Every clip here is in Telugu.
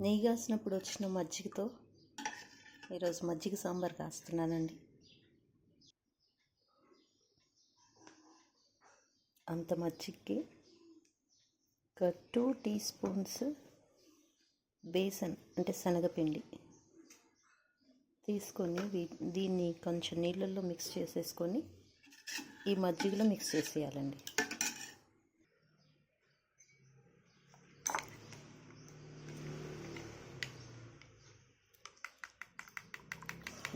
నెయ్యి కాసినప్పుడు వచ్చిన మజ్జిగతో ఈరోజు మజ్జిగ సాంబార్ కాస్తున్నానండి. అంత మజ్జిగకి ఒక టూ టీ స్పూన్స్ బేసన్ అంటే శనగపిండి తీసుకొని వీ- దీన్ని కొంచెం నీళ్ళల్లో మిక్స్ చేసేసుకొని ఈ మజ్జిగలో మిక్స్ చేసేయాలండి.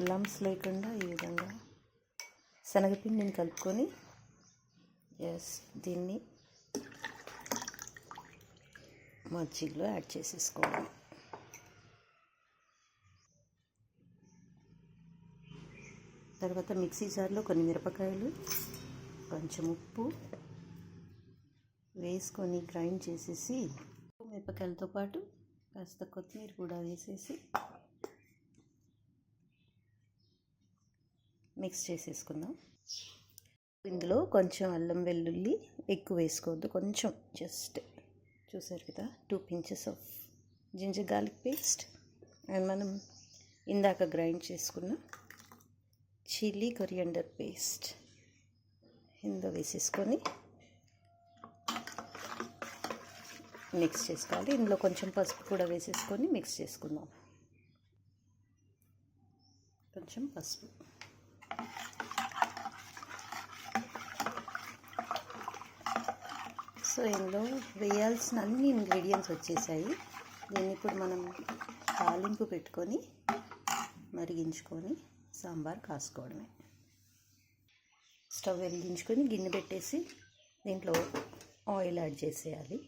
లంప్స్ లేకుండా ఈ విధంగా శనగపిండిని కలుపుకొని ఎస్ దీన్ని మజ్జిగలో యాడ్ చేసేసుకోవాలి. తర్వాత మిక్సీ జార్లో కొన్ని మిరపకాయలు కొంచెం ఉప్పు వేసుకొని గ్రైండ్ చేసేసి మిరపకాయలతో పాటు కాస్త కొత్తిమీర కూడా వేసేసి మిక్స్ చేసేసుకుందాం. ఇందులో కొంచెం అల్లం వెల్లుల్లి ఎక్కువ వేసుకోవద్దు. కొంచెం జస్ట్ చూసారు కదా two pinches of ginger garlic paste and మనం ఇందాక గ్రైండ్ చేసుకున్న చిల్లీ కొరియండర్ పేస్ట్ ఇందులో వేసేసుకొని మిక్స్ చేసుకోవాలి. ఇందులో కొంచెం పసుపు కూడా వేసేసుకొని మిక్స్ చేసుకుందాం. కొంచెం పసుపు. సో ఇందులో వేయాల్సిన అన్ని ఇంగ్రీడియంట్స్ వచ్చేసాయి. దీన్ని ఇప్పుడు మనం తాలింపు పెట్టుకొని మరిగించుకొని సాంబార్ కాసుకోవడమే. స్టవ్ వెలిగించుకొని గిన్నె పెట్టేసి దీంట్లో ఆయిల్ యాడ్ చేసేయాలి.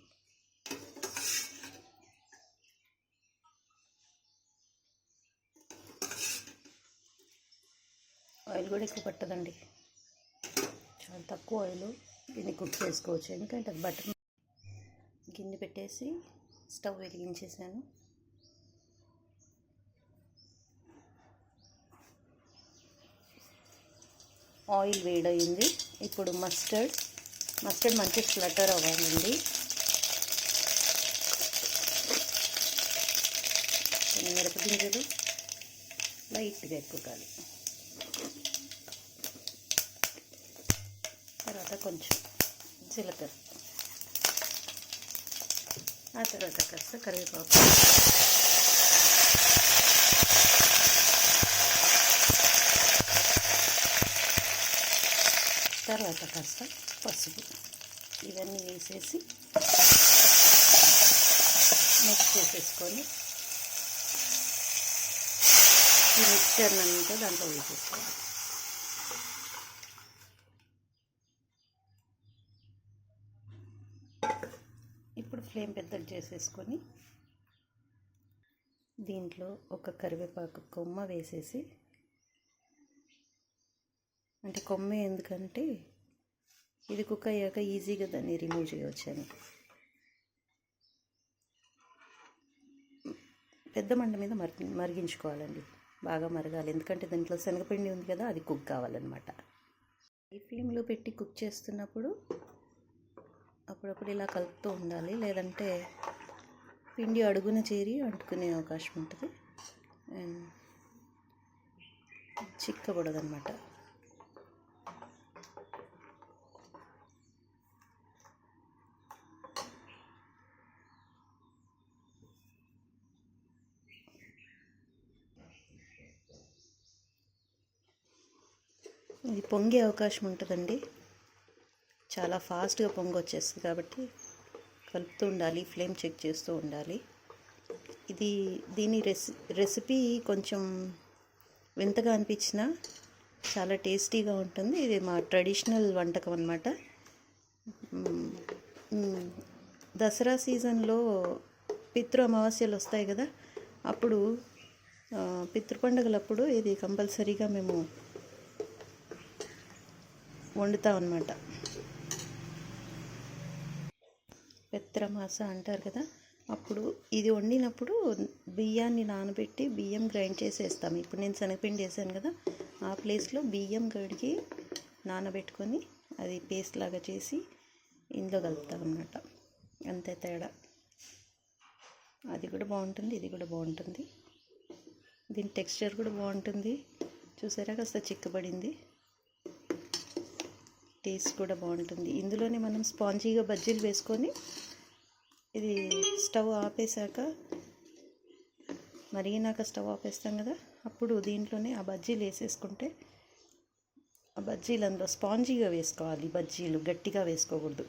ఆయిల్ కూడా ఎక్కువ పట్టదండి. చాలా తక్కువ ఆయిల్ దీన్ని కుక్ చేసుకోవచ్చు. ఎందుకంటే అది బటర్ గిన్నె పెట్టేసి స్టవ్ వెలిగించేసాను. ఆయిల్ వేడయింది. ఇప్పుడు మస్టర్డ్ మస్టర్డ్ మంచి ఫ్లటర్ అవ్వాలండి. కొన్ని మిరపగింజలు లైట్గా ఎక్కువ తర్వాత కొంచెం జీలకర్ర. ఆ తర్వాత కాస్త కరివేపాకు. తర్వాత కాస్త పసుపు. ఇవన్నీ వేసేసి మిక్స్ చేసేసుకొని ఈ మిక్చర్ అంతా దాంట్లో వేసేసుకోవాలి ఇప్పుడు ఫ్లేమ్ పెద్దది చేసేసుకొని దీంట్లో ఒక కరివేపాకు కొమ్మ వేసేసి అంటే కొమ్మ ఎందుకంటే ఇది కుక్ అయ్యాక ఈజీగా దాన్ని రిమూవ్ చేయవచ్చని పెద్ద మంట మీద మరి మరిగించుకోవాలండి. బాగా మరగాలి. ఎందుకంటే దీంట్లో శనగపిండి ఉంది కదా అది కుక్ కావాలన్నమాట. ఈ ఫ్లేమ్లో పెట్టి కుక్ చేస్తున్నప్పుడు అప్పుడప్పుడు ఇలా కలుపుతూ ఉండాలి. లేదంటే పిండి అడుగున చేరి అంటుకునే అవకాశం ఉంటుంది. అండ్ చిక్కకూడదన్నమాట. ఇది పొంగే అవకాశం ఉంటుందండి. చాలా ఫాస్ట్గా పొంగి వచ్చేస్తుంది కాబట్టి కలుపుతూ ఉండాలి ఫ్లేమ్ చెక్ చేస్తూ ఉండాలి. ఇది దీని రెసి రెసిపీ కొంచెం వింతగా అనిపించినా చాలా టేస్టీగా ఉంటుంది. ఇది మా ట్రెడిషనల్ వంటకం అనమాట దసరా సీజన్లో పితృ అమావాస్యలు వస్తాయి కదా అప్పుడు పితృ పండుగలప్పుడు ఇది కంపల్సరీగా మేము వండుతాం అన్నమాట. పెత్రమాస అంటారు కదా అప్పుడు ఇది వండినప్పుడు బియ్యాన్ని నానబెట్టి బియ్యం గ్రైండ్ చేసేస్తాము ఇప్పుడు నేను శనగపిండి వేసాను కదా ఆ ప్లేస్లో బియ్యం కడిగి నానబెట్టుకొని అది పేస్ట్ లాగా చేసి ఇందులో కలుపుతాం అన్నమాట. అంతే తేడా. అది కూడా బాగుంటుంది ఇది కూడా బాగుంటుంది. దీని టెక్స్చర్ కూడా బాగుంటుంది. చూసారా కాస్త చిక్కబడింది. టేస్ట్ కూడా బాగుంటుంది. ఇందులోనే మనం స్పాంజీగా బజ్జీలు వేసుకొని ఇది స్టవ్ ఆపేశాక మరిగినాక స్టవ్ ఆపేస్తాం కదా అప్పుడు దీంట్లోనే ఆ బజ్జీలు వేసేసుకుంటే ఆ బజ్జీలు అందులో స్పాంజీగా వేసుకోవాలి. బజ్జీలు గట్టిగా వేసుకోకూడదు.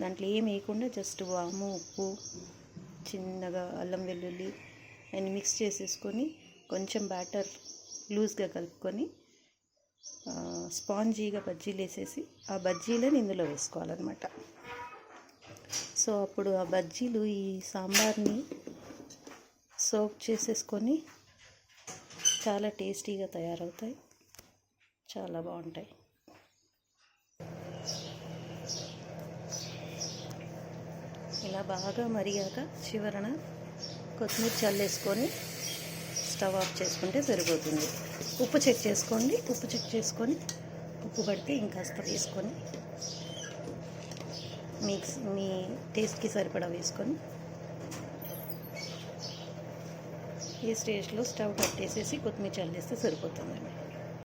దాంట్లో ఏం వేయకుండా జస్ట్ వాము ఉప్పు చిన్నగా అల్లం వెల్లుల్లి అన్ని మిక్స్ చేసేసుకొని కొంచెం బ్యాటర్ లూజ్గా కలుపుకొని స్పాంజీగా బజ్జీలు వేసేసి ఆ బజ్జీలను ఇందులో వేసుకోవాలన్నమాట. సో అప్పుడు ఆ బజ్జీలు ఈ సాంబార్ని సోప్ చేసేసుకొని చాలా టేస్టీగా తయారవుతాయి. చాలా బాగుంటాయి. ఇలా బాగా మరిగాక చివరన కొత్తిమీర చల్లేసుకొని స్టవ్ ఆఫ్ చేసుకుంటే సరిపోతుంది. ఉప్పు చెక్ చేసుకోండి. ఉప్పు చెక్ చేసుకొని ఉప్పు పడితే ఇంకాస్త వేసుకొని మిక్స్ మీ టేస్ట్కి సరిపడా వేసుకొని ఈ స్టేజ్లో స్టవ్ కట్టేసేసి కొత్తిమీర చల్లేస్తే సరిపోతుందండి.